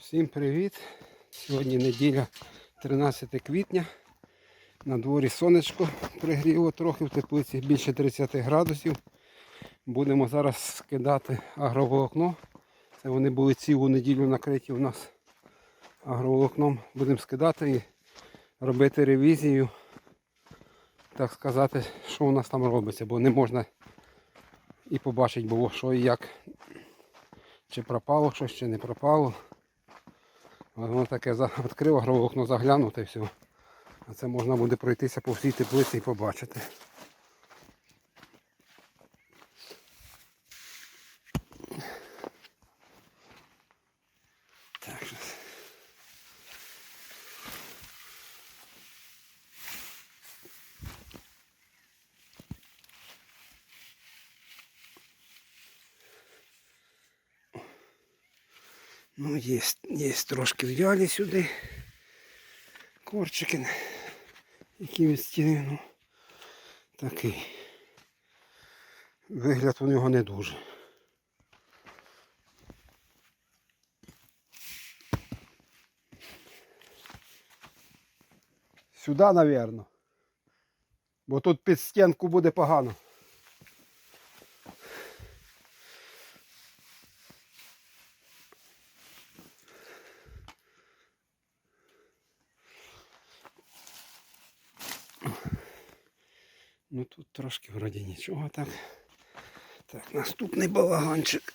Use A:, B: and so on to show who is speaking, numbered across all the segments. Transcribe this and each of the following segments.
A: Всім привіт! Сьогодні неділя 13 квітня. На дворі сонечко пригріло трохи в теплиці більше 30 градусів. Будемо зараз скидати агроволокно. Це вони були цілу неділю накриті у нас агроволокном. Будемо скидати і робити ревізію. Так сказати, що у нас там робиться, бо не можна і побачити було, що і як. Чи пропало щось, чи не пропало. Воно таке відкрило грове агроволокно заглянути і все. А це можна буде пройтися по всій теплиці і побачити. Ну, є, є трошки взяли сюди. Корчики, які від стіни, ну, такий. Вигляд у нього не дуже. Сюди, напевно. Бо тут під стінку буде погано. Ну тут трошки вроді нічого так. Так, наступний балаганчик.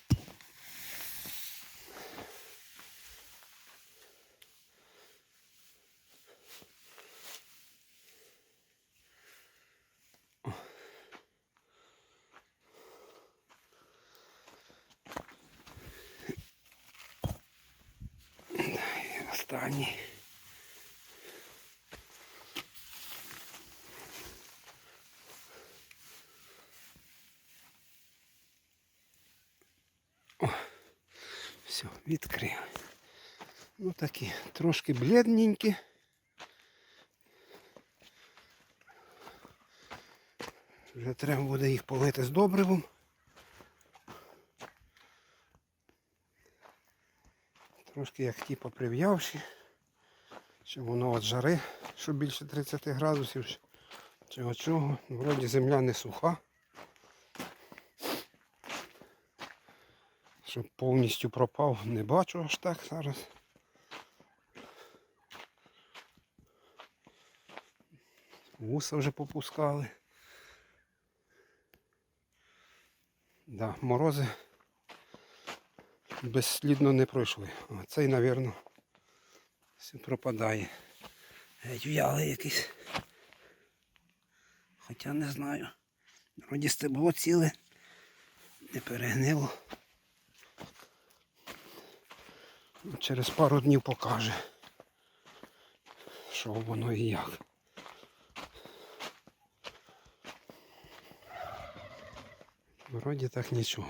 A: Останній. Все, відкрив. Ну такі трошки бледненькі. Вже треба буде їх полити з добривом. Трошки як ті поприв'явші. Чи воно від жари, що більше 30 градусів, от чого. Вроді земля не суха. Щоб повністю пропав, не бачу аж так зараз. Вуса вже попускали. Да, морози безслідно не пройшли. А цей, мабуть, все пропадає. Геть в'яли якийсь. Хоча не знаю. Вроді стебло ціле, не перегнило. Через пару днів покаже, що воно і як. Вроді так нічого.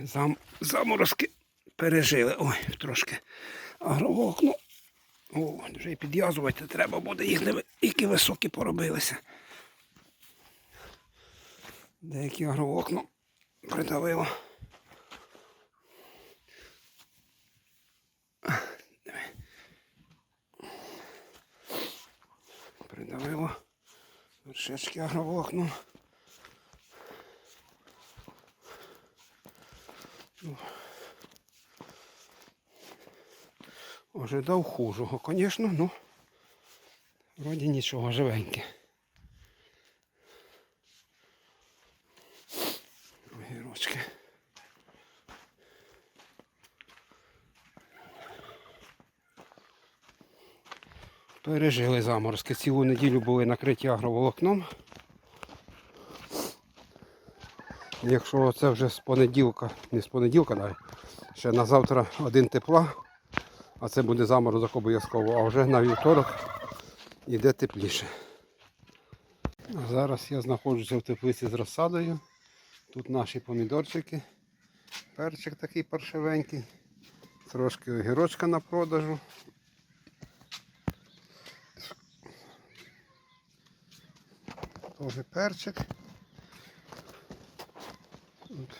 A: Зам, заморозки пережили. Ой, трошки агровокно. О, вже й підв'язувати треба буде, їх не які високі поробилися. Деякі агровокно придавило. Придавило вершечки агровокну. Ожидав хужого, звісно, ну вроді нічого живеньке. Огірочки. Пережили заморозки. Цілу неділю були накриті агроволокном. Якщо це вже з понеділка, не з понеділка, навіть, ще на завтра один тепла, а це буде заморозок обов'язково, а вже на вівторок йде тепліше. Зараз я знаходжуся в теплиці з розсадою. Тут наші помідорчики. Перчик такий паршивенький. Трошки огірочка на продажу. Теж перчик. От.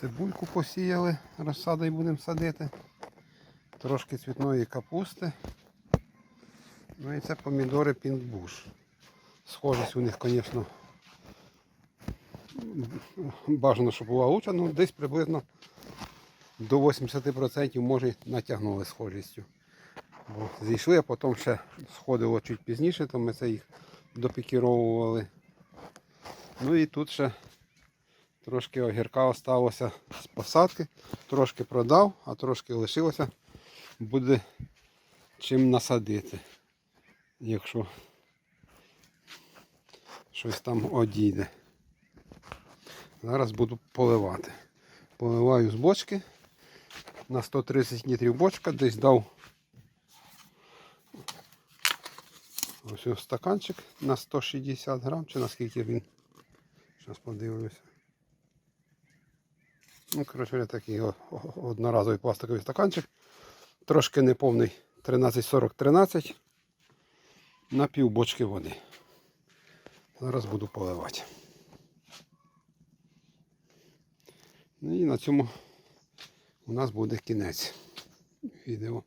A: Цибульку посіяли, розсадою будемо садити. Трошки цвітної капусти. Ну і це помідори пінкбуш. Схожість у них, звісно, бажано, щоб була лучша, ну десь приблизно до 80% може натягнули схожістю. Бо зійшли, а потім ще сходило чуть пізніше, то ми це їх допікіровували. Ну і тут ще трошки огірка осталося з посадки. Трошки продав, а трошки лишилося. Буде чим насадити, якщо щось там одійде. Зараз буду поливати. Поливаю з бочки. На 130 літрів бочка десь дав ось ось стаканчик на 160 грам, чи наскільки він. Зараз подивлюся. Ну, коротше, такий одноразовий пластиковий стаканчик. Трошки неповний 1340-13 на пів бочки води. Зараз буду поливати. Ну і на цьому у нас буде кінець відео.